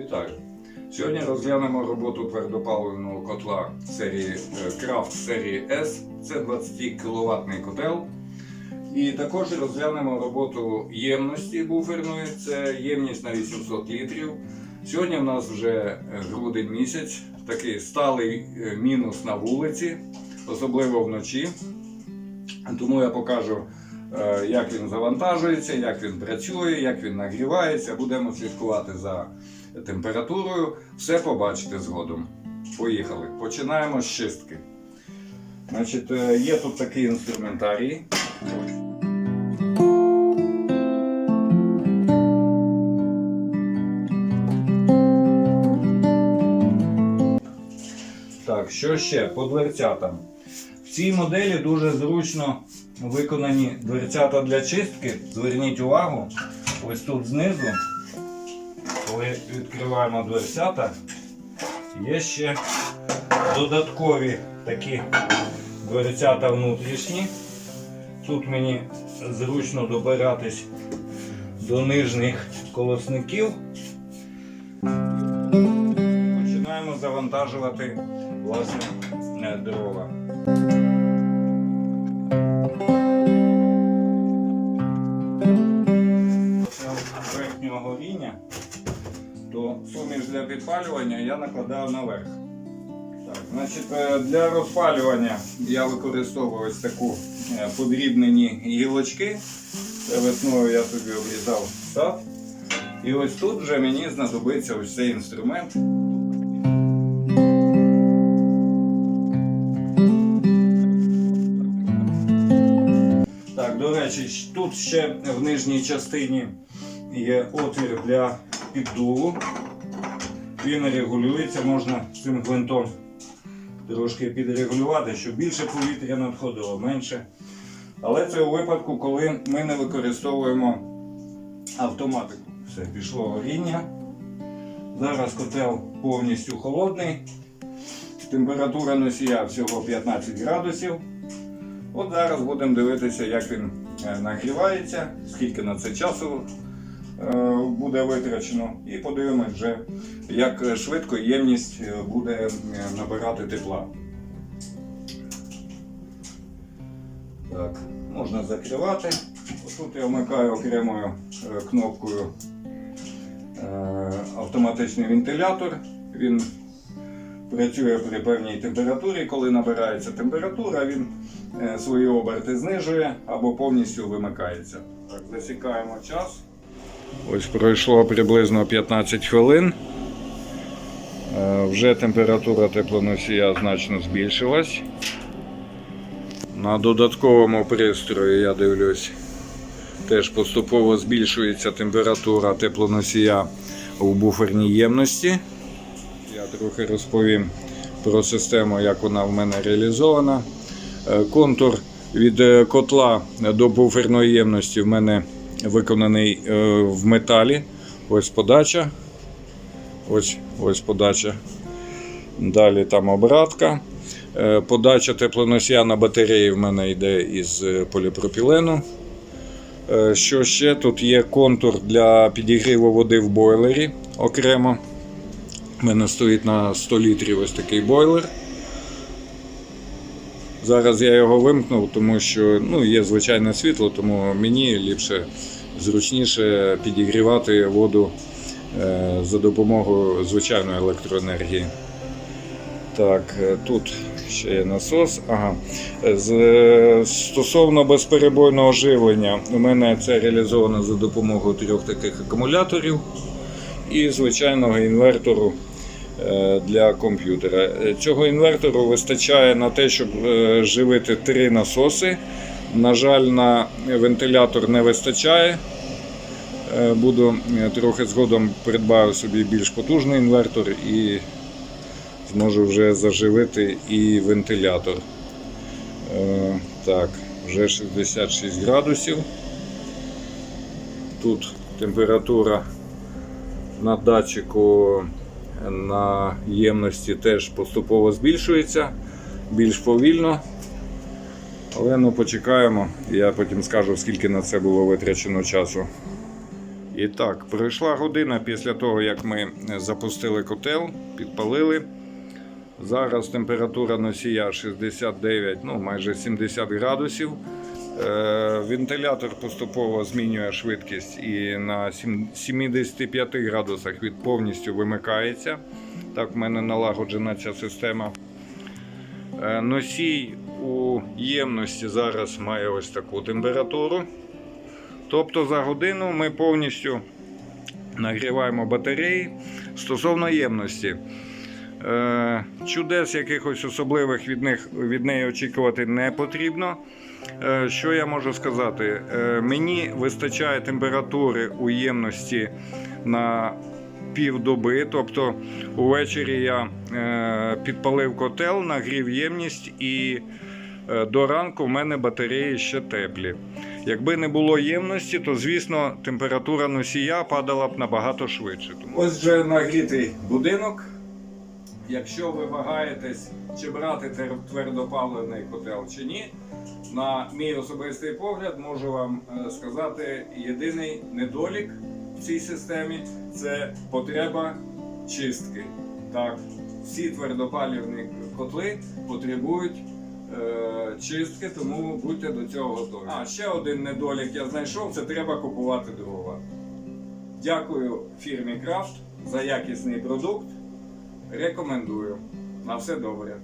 Вітаю! Сьогодні розглянемо роботу твердопаливного котла серії е, Крафт серії S. Це 20 кВт котел. І також розглянемо роботу ємності буферної. Це ємність на 800 літрів. Сьогодні в нас вже е, грудень місяць, такий сталий е, мінус на вулиці, особливо вночі. Тому я покажу, е, як він завантажується, як він працює, як він нагрівається. Будемо слідкувати за температурою. Все побачите згодом. Поїхали. Починаємо з чистки. Значить, е, є тут такий інструментарій. Так, що ще? По дверцятам. В цій моделі дуже зручно виконані дверцята для чистки. Зверніть увагу, ось тут знизу, коли відкриваємо дверцята, є ще додаткові такі дверцята внутрішні. Тут мені зручно добиратись до нижніх колосників. Починаємо завантажувати власне е, дрова. Верхнього горіння, то суміш для підпалювання я накладаю наверх. Так, значить, е, для розпалювання я використовую ось таку е, подрібнені гілочки. Це весною я собі обрізав сад. І ось тут вже мені знадобиться ось цей інструмент. Так, до речі, тут ще в нижній частині є отвір для піддуву. Він регулюється, можна цим гвинтом трошки підрегулювати, щоб більше повітря надходило, менше. Але це у випадку, коли ми не використовуємо автоматику. Все, пішло горіння. Зараз котел повністю холодний. Температура носія всього 15 градусів. От зараз будемо дивитися, як він е, нагрівається, скільки на це часу буде витрачено, і подивимось вже, як швидко ємність е, буде е, набирати тепла. Так, можна закривати. Тут я вмикаю окремою е, кнопкою е, автоматичний вентилятор. Він працює при певній температурі. Коли набирається температура, він е, свої оберти знижує або повністю вимикається. Так, засікаємо час. Ось пройшло приблизно 15 хвилин. Е, Вже температура теплоносія значно збільшилась. На додатковому пристрої я дивлюсь, теж поступово збільшується температура теплоносія в буферній ємності. Я трохи розповім про систему, як вона в мене реалізована. Е, Контур від е, котла до буферної ємності в мене виконаний е, в металі. Ось подача. Ось, ось подача. Далі там обратка. Е, Подача теплоносія на батареї в мене йде із е, поліпропілену. Що ще? Тут є контур для підігріву води в бойлері окремо. У мене стоїть на 100 літрів ось такий бойлер. Зараз я його вимкнув, тому що ну, є звичайне світло, тому мені ліпше зручніше підігрівати воду е, за допомогою звичайної електроенергії. Так, е, тут ще є насос. Ага. З, е, стосовно безперебойного живлення, у мене це реалізовано за допомогою трьох таких акумуляторів і звичайного інвертору для комп'ютера. Е, Цього інвертору вистачає на те, щоб е, живити три насоси. На жаль, на вентилятор не вистачає. Е, Буду е, трохи згодом придбаю собі більш потужний інвертор і зможу вже заживити і вентилятор. Е, Так, вже 66 градусів. Тут температура на датчику на ємності теж поступово збільшується, більш повільно. Але ну почекаємо, я потім скажу, скільки на це було витрачено часу. І так, пройшла година після того, як ми запустили котел, підпалили. Зараз температура носія 69, ну майже 70 градусів. Е, Вентилятор поступово змінює швидкість і на 75 градусах від повністю вимикається. Так в мене налагоджена ця система. Е, Носій у ємності зараз має ось таку температуру. Тобто за годину ми повністю нагріваємо батареї стосовно ємності. Е, Чудес якихось особливих від, них, від неї очікувати не потрібно. Е, Що я можу сказати? Е, Мені вистачає температури у ємності на півдоби, тобто увечері я підпалив котел, нагрів ємність і до ранку в мене батареї ще теплі. Якби не було ємності, то звісно температура носія падала б набагато швидше. Ось вже нагрітий будинок. Якщо ви вагаєтесь, чи брати твердопаливний котел чи ні, на мій особистий погляд, можу вам е, сказати, єдиний недолік в цій системі це потреба чистки. Так, всі твердопалівні котли потребують е, чистки, тому будьте до цього готові. А ще один недолік я знайшов: це треба купувати дрова. Дякую фірмі Крафт за якісний продукт. Рекомендую. На все добре.